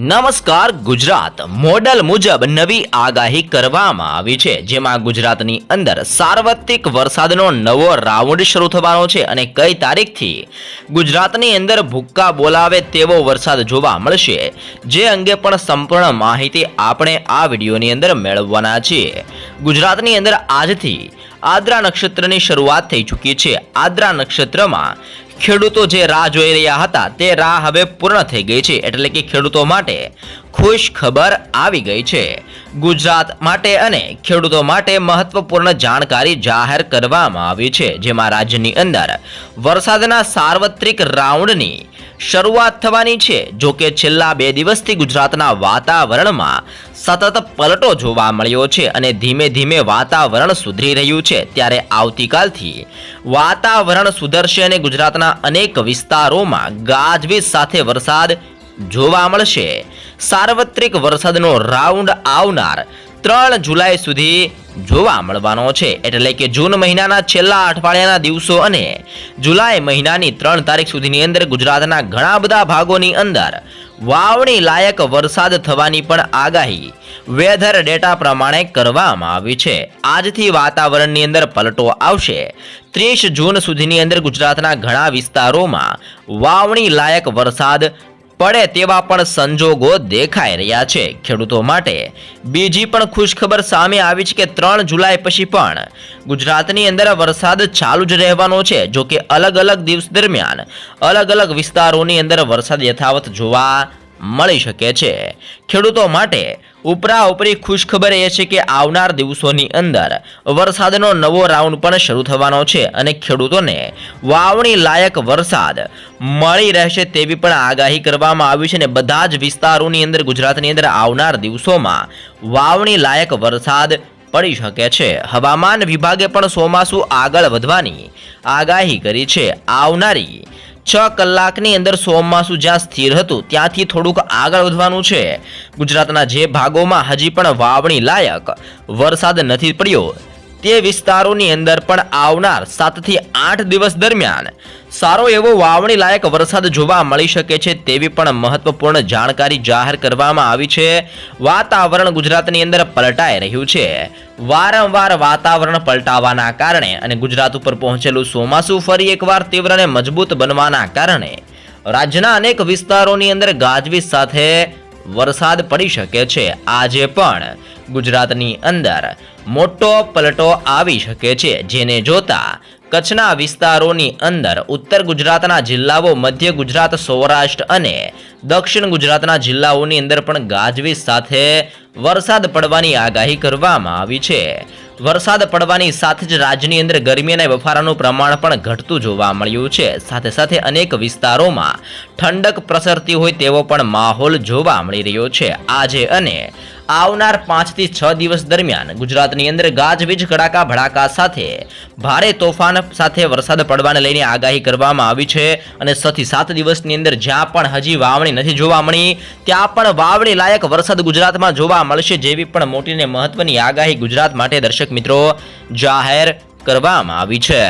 નમસ્કાર, ગુજરાત. મોડલ મુજબ નવી આગાહી કરવામાં આવી છે, જેમાં ગુજરાતની અંદર સાર્વત્રિક વરસાદનો નવો રાઉન્ડ શરૂ થવાનો છે અને કઈ તારીખથી ગુજરાતની અંદર ભૂક્કા બોલાવે તેવો વરસાદ જોવા મળશે, જે અંગે પણ સંપૂર્ણ માહિતી આપણે આ વિડીયોની અંદર મેળવવાના છીએ. ગુજરાતની અંદર આજથી આદ્રા નક્ષત્રની શરૂઆત થઈ ચૂકી છે. આદ્રા નક્ષત્રમાં ખેડૂતો જે રાહ જોઈ રહ્યા હતા, તે રાહ હવે પૂર્ણ થઈ ગઈ છે. એટલે કે ખેડૂતો માટે ખુશ ખબર આવી ગઈ છે. ગુજરાત માટે અને ખેડૂતો માટે મહત્વપૂર્ણ જાણકારી જાહેર કરવામાં આવી છે, જેમાં રાજ્યની અંદર વરસાદના સાર્વત્રિક રાઉન્ડની શરૂઆત થવાની છે. જોકે છેલ્લા બે દિવસથી ગુજરાતના વાતાવરણમાં સતત પલટો જોવા મળ્યો છે અને ધીમે ધીમે વાતાવરણ સુધરી રહ્યું છે. ત્યારે આવતીકાલથી વાતાવરણ સુધરશે અને ગુજરાતના અનેક વિસ્તારોમાં ગાજવીજ સાથે વરસાદ જોવા મળશે. સાર્વત્રિક વરસાદનો રાઉન્ડ આવનાર ત્રણ જુલાઈ સુધી જોવા મળવાનો છે. એટલે કે જૂન મહિનાના છેલ્લા અઠવાડિયાના દિવસો અને જુલાઈ મહિનાની ત્રણ તારીખ સુધીની અંદર ગુજરાતના ઘણા બધા ભાગોની અંદર વાવણી લાયક વરસાદ થવાની પણ આગાહી વેધર ડેટા પ્રમાણે કરવામાં આવી છે. આજથી વાતાવરણની અંદર પલટો આવશે. ત્રીસ જૂન સુધીની અંદર ગુજરાતના ઘણા વિસ્તારોમાં વાવણી લાયક વરસાદ પડે તેવા પણ સંજોગો દેખાઈ રહ્યા છે. ખેડૂતો માટે બીજી પણ ખુશખબર સામે આવી છે કે ત્રણ જુલાઈ પછી પણ ગુજરાતની અંદર વરસાદ ચાલુ જ રહેવાનો છે. જો કે અલગ અલગ દિવસ દરમિયાન અલગ અલગ વિસ્તારોની અંદર વરસાદ યથાવત જોવા મળી શકે છે. ખેડૂતો માટે ઉપરા ઉપરી ખુશખબર એ છે કે આવનાર દિવસોની અંદર વરસાદનો નવો રાઉન્ડ પણ શરૂ થવાનો છે અને ખેડૂતોને વાવણી લાયક વરસાદ મળી રહેશે તેવી પણ આગાહી કરવામાં આવી છે અને બધા જ વિસ્તારોની અંદર, ગુજરાતની અંદર આવનાર દિવસોમાં વાવણી લાયક વરસાદ પડી શકે છે. હવામાન વિભાગે પણ ચોમાસું આગળ વધવાની આગાહી કરી છે. આવનારી છ કલાકની અંદર ચોમાસું જ્યાં સ્થિર હતું, ત્યાંથી થોડુંક આગળ વધવાનું છે. ગુજરાતના જે ભાગોમાં હજી પણ વાવણી લાયક વરસાદ નથી પડ્યો. તે વિસ્તારોની અંદર પણ આવનાર સાતથી આઠ દિવસ દરમિયાન સારો એવો વાવણી લાયક વરસાદ જોવા મળી શકે છે તેવી પણ મહત્વપૂર્ણ જાણકારી જાહેર કરવામાં આવી છે. વાતાવરણ ગુજરાતની અંદર પલટાઈ રહ્યું છે. વારંવાર વાતાવરણ પલટાવાના કારણે અને ગુજરાત ઉપર પહોંચેલું ચોમાસું ફરી એકવાર તીવ્ર અને મજબૂત બનવાના કારણે રાજ્યના અનેક વિસ્તારોની અંદર ગાજવીજ સાથે વરસાદ પડી શકે છે. આજે પણ ગુજરાતની અંદર મોટો પલટો આવી શકે છે, જેને જોતા કચ્છના વિસ્તારોની અંદર ઉત્તર ગુજરાતના જિલ્લાઓ, મધ્ય ગુજરાત, સૌરાષ્ટ્ર અને દક્ષિણ ગુજરાતના જિલ્લાઓની અંદર પણ ગાજવીજ સાથે વરસાદ પડવાની આગાહી કરવામાં આવી છે. વરસાદ પડવાની સાથે જ રાજ્યની અંદર ગરમી અને બફારાનું પ્રમાણ પણ ઘટતું જોવા મળ્યું છે. સાથે સાથે અનેક વિસ્તારોમાં ઠંડક પ્રસરતી હોય તેવો પણ માહોલ જોવા મળી રહ્યો છે. આજે અને આવનાર પાંચથી છ દિવસ દરમિયાન ગુજરાતની અંદર ગાજવીજ, કડાકા, ભડાકા સાથે ભારે તોફાન સાથે વરસાદ પડવાને લઈને આગાહી કરવામાં આવી છે અને છ થી સાત દિવસની અંદર જ્યાં પણ હજી વાવણી નથી જોવા મળી, ત્યાં પણ વાવણી લાયક વરસાદ ગુજરાતમાં જોવા મળશે જેવી પણ મોટી ને મહત્વની આગાહી ગુજરાત માટે દર્શક મિત્રો જાહેર કરવામાં આવી છે.